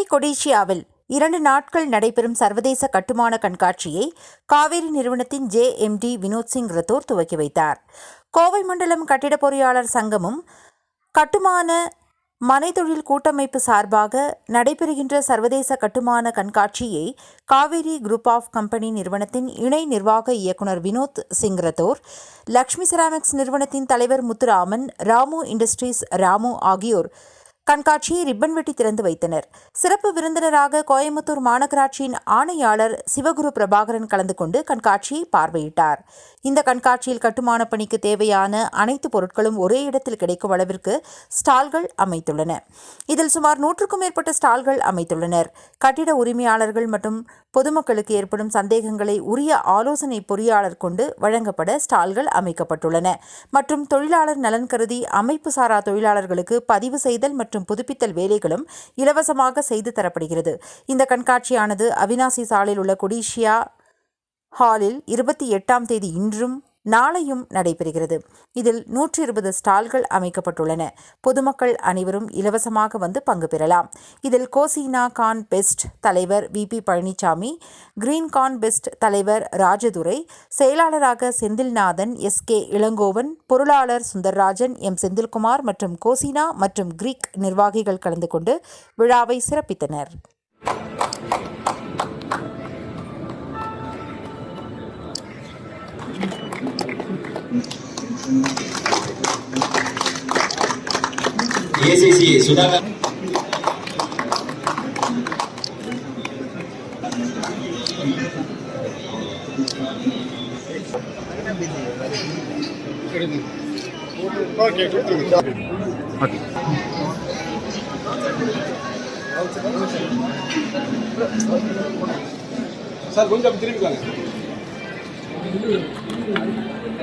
கோவை கொடீசியாவில் இரண்டு நாட்கள் நடைபெறும் சர்வதேச கட்டுமான கண்காட்சியை காவேரி நிறுவனத்தின் ஜே எம்டி வினோத் சிங் ரத்தோர் துவக்கி வைத்தார். கோவை மண்டலம் கட்டிட பொறியாளர் சங்கமும் கட்டுமான மனைதொழில் கூட்டமைப்பு சார்பாக நடைபெறுகின்ற சர்வதேச கட்டுமான கண்காட்சியை காவேரி குரூப் ஆஃப் கம்பெனி நிறுவனத்தின் இணை நிர்வாக இயக்குனர் வினோத் சிங் ரத்தோர் லக்ஷ்மி செராமிக்ஸ் நிறுவனத்தின் தலைவர் முத்துராமன் ராமு இண்டஸ்ட்ரீஸ் ராமு ஆகியோர் கண்காட்சியை ரிப்பன் வெட்டி திறந்து வைத்தனர். சிறப்பு விருந்தினராக கோயம்புத்தூர் மாநகராட்சியின் ஆணையாளர் சிவகுரு பிரபாகரன் கலந்து கொண்டு கண்காட்சியை பார்வையிட்டார். இந்த கண்காட்சியில் கட்டுமான பணிக்கு தேவையான அனைத்து பொருட்களும் ஒரே இடத்தில் கிடைக்கும் அளவிற்கு ஸ்டால்கள் அமைத்துள்ளன. இதில் சுமார் நூற்றுக்கும் மேற்பட்ட ஸ்டால்கள் அமைத்துள்ளனர். கட்டிட உரிமையாளர்கள் மற்றும் பொதுமக்களுக்கு ஏற்படும் சந்தேகங்களை உரிய ஆலோசனை பொறியாளர் கொண்டு வழங்கப்பட ஸ்டால்கள் அமைக்கப்பட்டுள்ளன. மற்றும் தொழிலாளர் நலன் கருதி அமைப்பு சாரா தொழிலாளர்களுக்கு பதிவு செய்தல் மற்றும் புதுப்பித்தல் வேலைகளும் இலவசமாக செய்து தரப்படுகிறது. இந்த கண்காட்சியானது அவினாசி சாலையில் உள்ள கொடிஷியா ஹாலில் இருபத்தி எட்டாம் தேதி இன்றும் நாளையும் நடைபெறுகிறது. இதில் நூற்றி இருபது ஸ்டால்கள் அமைக்கப்பட்டுள்ளன. பொதுமக்கள் அனைவரும் இலவசமாக வந்து பங்கு பெறலாம். இதில் கோசினா கான் பெஸ்ட் தலைவர் வி பி பழனிசாமி கிரீன் கான் பெஸ்ட் தலைவர் ராஜதுரை செயலாளராக செந்தில்நாதன் எஸ் கே இளங்கோவன் பொருளாளர் சுந்தர்ராஜன் எம் செந்தில்குமார் மற்றும் கோசினா மற்றும் கிரீக் நிர்வாகிகள் கலந்து கொண்டு விழாவை சிறப்பித்தனர். ఏసీసీ సుధాకర్. సార్ కొంచెం తిరిగి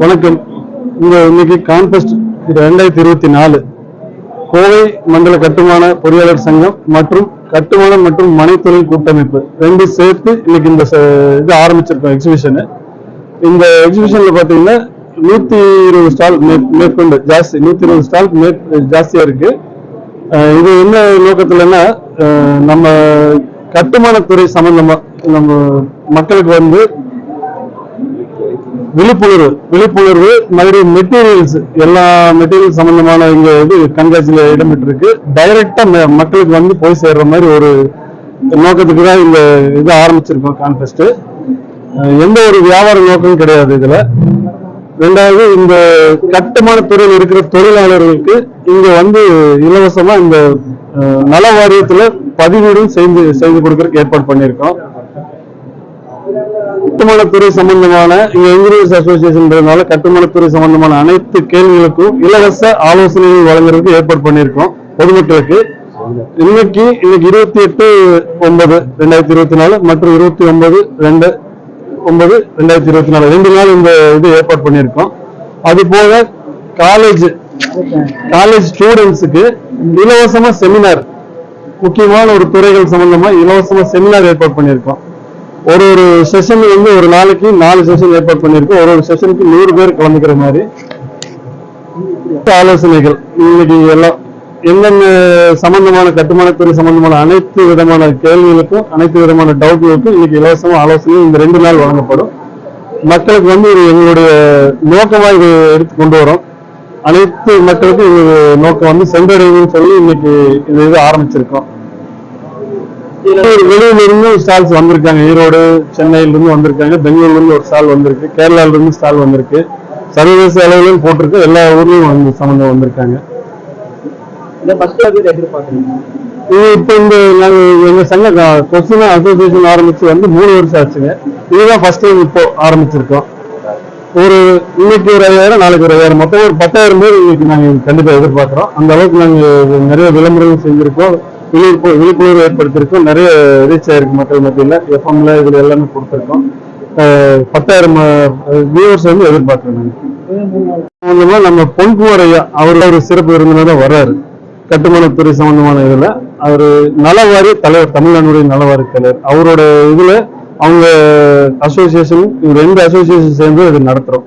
வணக்கம். இங்க இன்னைக்கு கான்பெஸ்ட் இது ரெண்டாயிரத்தி இருபத்தி நாலு. கோவை மண்டல கட்டுமான பொறியாளர் சங்கம் மற்றும் கட்டுமானம் மற்றும் மனைத்தொழில் கூட்டமைப்பு ரெண்டு சேர்த்து இன்னைக்கு இந்த இது ஆரம்பிச்சிருக்கோம் எக்ஸிபிஷனு இந்த எக்ஸிபிஷன்ல பாத்தீங்கன்னா நூத்தி இருபது ஸ்டால் மேற்கொண்டு ஜாஸ்தி நூத்தி இருபது ஸ்டால் மேற் ஜாஸ்தியா இருக்கு. இது என்ன நோக்கத்துலன்னா அஹ் நம்ம கட்டுமானத்துறை சம்பந்தமா நம்ம மக்களுக்கு வந்து விழிப்புணர்வு விழிப்புணர்வு மறுபடியும் மெட்டீரியல்ஸ் எல்லா மெட்டீரியல் சம்பந்தமான இங்க இது கண்காட்சியில இடம்பெற்றிருக்கு. டைரக்டா மக்களுக்கு வந்து போய் சேர்ற மாதிரி ஒரு நோக்கத்துக்கு தான் இந்த இது ஆரம்பிச்சிருக்கோம் கான்ஃபெஸ்ட் எந்த ஒரு வியாபார நோக்கமும் கிடையாது இதுல. ரெண்டாவது இந்த கட்டுமான துறையில் இருக்கிற தொழிலாளர்களுக்கு இங்க வந்து இலவசமா இந்த நல வாரியத்துல பதிவீடும் செய்து செய்து கொடுக்கறதுக்கு ஏற்பாடு பண்ணியிருக்கோம். கட்டுமானத்துறை சம்பந்தமான இங்க இன்ஜினியர்ஸ் அசோசியேஷன்றதுனால கட்டுமானத்துறை சம்பந்தமான அனைத்து கேள்விகளுக்கும் இலவச ஆலோசனைகள் வழங்குறதுக்கு ஏற்பாடு பண்ணியிருக்கோம் பொதுமக்களுக்கு. இன்னைக்கு இன்னைக்கு இருபத்தி எட்டு ஒன்பது ரெண்டாயிரத்தி இருபத்தி நாலு மற்றும் இருபத்தி ஒன்பது ரெண்டு ஒன்பது ரெண்டாயிரத்தி இருபத்தி நாலு. ரெண்டு நாள் இந்த இது ஏற்பாடு பண்ணியிருக்கோம். அது போக காலேஜ் காலேஜ் ஸ்டூடெண்ட்ஸுக்கு இலவசமா செமினார் முக்கியமான ஒரு துறைகள் சம்பந்தமா இலவசமா செமினார் ஏற்பாடு பண்ணியிருக்கோம். ஒரு ஒரு செஷன் வந்து ஒரு நாளைக்கு நாலு செஷன் ஏற்பாடு பண்ணியிருக்கோம். ஒரு ஒரு செஷனுக்கு நூறு பேர் கலந்துக்கிற மாதிரி. ஆலோசனைகள். இன்னைக்கு எல்லாம் என்னென்ன சம்பந்தமான கட்டுமானத்துறை சம்பந்தமான அனைத்து விதமான கேள்விகளுக்கும் அனைத்து விதமான டவுட்களுக்கும் இன்னைக்கு இலவசமாக ஆலோசனை இந்த ரெண்டு நாள் வழங்கப்படும். மக்களுக்கு வந்து இது எங்களுடைய நோக்கமாக இது எடுத்து கொண்டு வரோம். அனைத்து மக்களுக்கும் இது நோக்கம் வந்து சென்றடையணும்னு சொல்லி இன்னைக்கு இது இது ஆரம்பிச்சிருக்கோம். வெளியில இருந்து ஸ்டால்ஸ் வந்திருக்காங்க. ஈரோடு சென்னையில இருந்து வந்திருக்காங்க. பெங்களூர்ல இருந்து ஒரு ஸ்டால் வந்திருக்கு. கேரளால இருந்து ஸ்டால் வந்திருக்கு. சர்வதேச அளவிலும் போட்டிருக்கு. எல்லா ஊர்லயும் வந்து சம்பந்தம் வந்திருக்காங்க. இது இப்போ இந்த நாங்க எங்க சங்க கொஸ்டின் அசோசியேஷன் ஆரம்பிச்சு வந்து மூணு வருஷம் ஆச்சுங்க. இதுதான் ஃபர்ஸ்ட் டைம் இப்போ ஆரம்பிச்சிருக்கோம். ஒரு இன்னைக்கு ஒரு ஐயாயிரம் நாளைக்கு ஒரு ஐயாயிரம். மொத்தம் ஒரு பத்தாயிரம் பேர் இன்னைக்கு நாங்க கண்டிப்பா எதிர்பார்க்கிறோம். அந்த அளவுக்கு நாங்க நிறைய விளம்பரங்கள் செஞ்சிருக்கோம். விழிப்பு விழிப்புணர்வு ஏற்படுத்தியிருக்கோம். நிறைய ரீச் ஆயிருக்கு மக்கள் மத்தியில். எஃப்எம்ல இதில் எல்லாமே கொடுத்துருக்கோம். பத்தாயிரம் வியூவர்ஸ் வந்து எதிர்பார்க்குறாங்க நம்ம பொன்புவர் ஐயா அவர் ஒரு சிறப்பு விருந்தினராக வர்றாரு. கட்டுமானத்துறை சம்பந்தமான இதில். அவர் நலவாரி தலைவர் தமிழ்நாடுடைய நலவாரி தலைவர். அவரோட இதில் அவங்க அசோசியேஷன் இவர் எந்த அசோசியேஷன் சேர்ந்து இது நடத்துகிறோம்